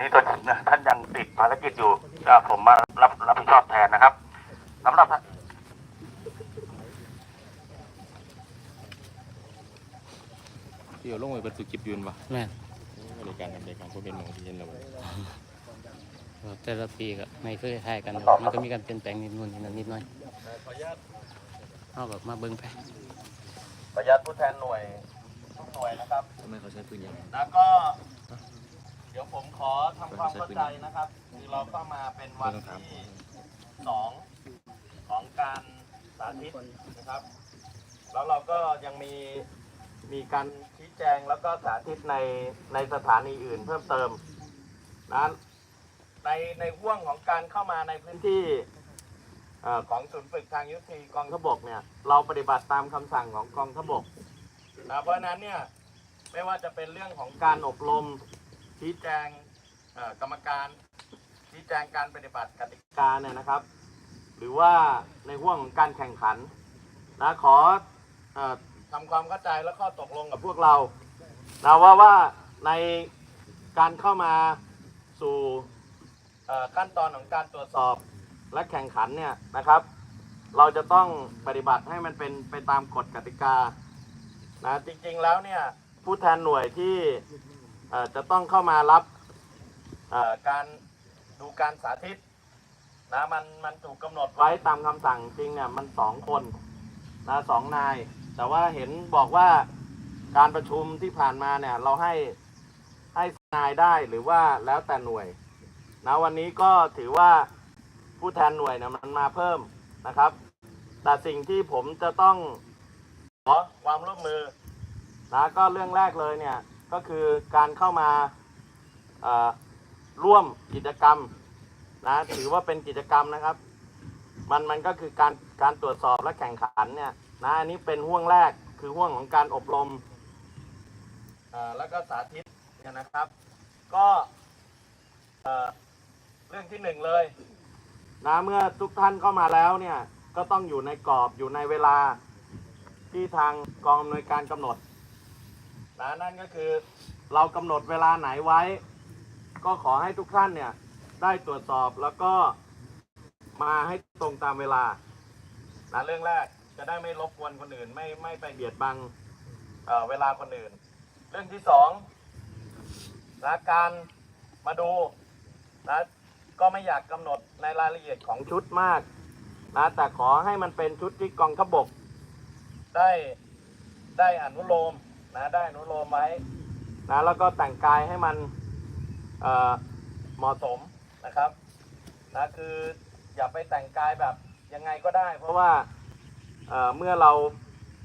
นี่ก็ท่านยังติดภารกิจอยู่ก็ผมมารับรับผิดชอบแทนนะครับสำหรับที่เอาลงไปเป็นสุกิบยืนปะแม่นบริการทำรายการพวกเป็นหมองที่เห็นเราบ่เออแต่ละปีก็ไม่เคยคล้ายกันแต่มันก็มีการเปลี่ยนแปลงนิดนู่นนิดนั่นนิดหน่อยเอาแบบมาเบิ่งไปประยัดผู้แทนหน่วยทุกหน่วยนะครับทำไมเขาใช้ปืนยางแล้วก็เดี๋ยวผมขอทำความเข้าใจนะครับ คือเราเข้ามาเป็นวันที่สองของการสาธิตนะครับ แล้วเราก็ยังมีมีการชี้แจงแล้วก็สาธิตในในสถานีอื่นเพิ่มเติมนะในในห่วงของการเข้ามาในพื้นที่อของศูนย์ฝึกทางยุทธีกองทพบกเนี่ย เราปฏิบัติตามคำสั่งของกองทพบกนะเพราะนั้นเนี่ยไม่ว่าจะเป็นเรื่องของการอบรม ชี้แจงกรรมการชี้แจงการปฏิบัติกติกาเนี่ยนะครับ หรือว่าในห่วงของการแข่งขันนะขออทำความเข้าใจและข้อตกลงกับพวกเรานะว่าว่าในการเข้ามาสู่ขั้นตอนของการตรวจสอบและแข่งขันเนี่ยนะครับ เราจะต้องปฏิบัติให้มันเป็นไปตามกฎกติกานะจริงๆแล้วเนี่ยผู้แทนหน่วยที่ จะต้องเข้ามารับการดูการสาธิตนะมันมันถูกกำหนดไว้ตามคำสั่งจริงเนี่ยมันสองคนนะสองนาย แต่ว่าเห็นบอกว่าการประชุมที่ผ่านมาเนี่ยเราให้ให้นายได้หรือว่าแล้วแต่หน่วยนะวันนี้ก็ถือว่าผู้แทนหน่วยเนี่ยมันมาเพิ่มนะครับ แต่สิ่งที่ผมจะต้องขอความร่วมมือนะก็เรื่องแรกเลยเนี่ย ก็คือการเข้ามาร่วมกิจกรรมนะถือว่าเป็นกิจกรรมนะครับ มันมันก็คือการการตรวจสอบและแข่งขันเนี่ยนะอันนี้เป็นห่วงแรกคือห่วงของการอบรมแล้วก็สาธิตเนี่ยนะครับ ก็เอ่อเรื่องที่หนึ่งเลยนะเมื่อทุกท่านเข้ามาแล้วเนี่ยก็ต้องอยู่ในกรอบอยู่ในเวลาที่ทางกองอำนวยการกำหนด นะนั่นก็คือเรากำหนดเวลาไหนไว้ ก็ขอให้ทุกท่านเนี่ยได้ตรวจสอบแล้วก็มาให้ตรงตามเวลานะเรื่องแรกจะได้ไม่รบกวนคนอื่น ไม่ไม่ไปเบียดบังเเวลาคนอื่น เรื่องที่สองนะการมาดูนะก็ไม่อยากกำหนดในรายละเอียดของชุดมากนะแต่ขอให้มันเป็นชุดที่กองทพบก ได้ได้อนุโลม นะได้อนุโลมไว้นะแล้วก็แต่งกายให้มันเหมาะสมนะครับนะคืออย่าไปแต่งกายแบบยังไงก็ได้ เพราะว่าเเมื่อเรา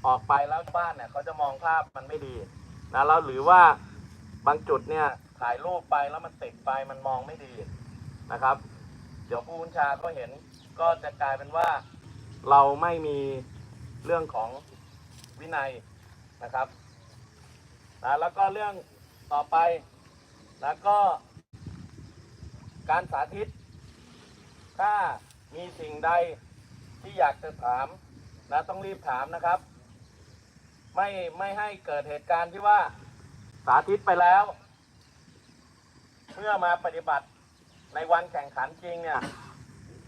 ออกไปแล้วบ้านเนี่ยเขาจะมองภาพมันไม่ดีนะแล้วหรือว่าบางจุดเนี่ยถ่ายรูปไปแล้วมันติดไปมันมองไม่ดีนะครับ เดี๋ยวผู้บัญชาก็เห็นก็จะกลายเป็นว่าเราไม่มีเรื่องของวินัยนะครับ นะแล้วก็เรื่องต่อไปแล้วก็ การสาธิต ถ้ามีสิ่งใดที่อยากจะถามนะต้องรีบถามนะครับ ไม่ไม่ให้เกิดเหตุการณ์ที่ว่าสาธิตไปแล้ว เมื่อมาปฏิบัติในวันแข่งขันจริงเนี่ย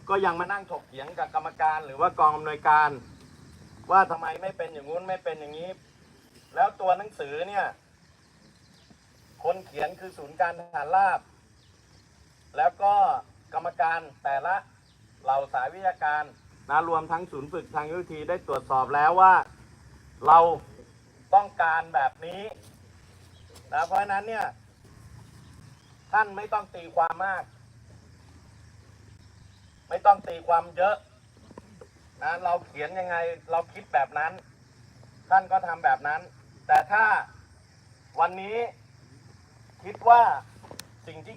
ก็ยังมานั่งถกเถียงกับกรรมการหรือว่ากองอำนวยการ ว่าทำไมไม่เป็นอย่างงู้นไม่เป็นอย่างนี้ แล้วตัวหนังสือเนี่ย คนเขียนคือศูนย์การทหารราบ แล้วก็กรรมการแต่ละเหล่าสายวิทยาการนะรวมทั้งศูนย์ฝึกทางยุทธวิธีได้ตรวจสอบแล้วว่าเราต้องการแบบนี้นะเพราะฉะนั้นเนี่ย ท่านไม่ต้องตีความมาก ไม่ต้องตีความเยอะนะเราเขียนยังไงเราคิดแบบนั้น ท่านก็ทำแบบนั้น แต่ถ้าวันนี้ คิดว่าสิ่งที่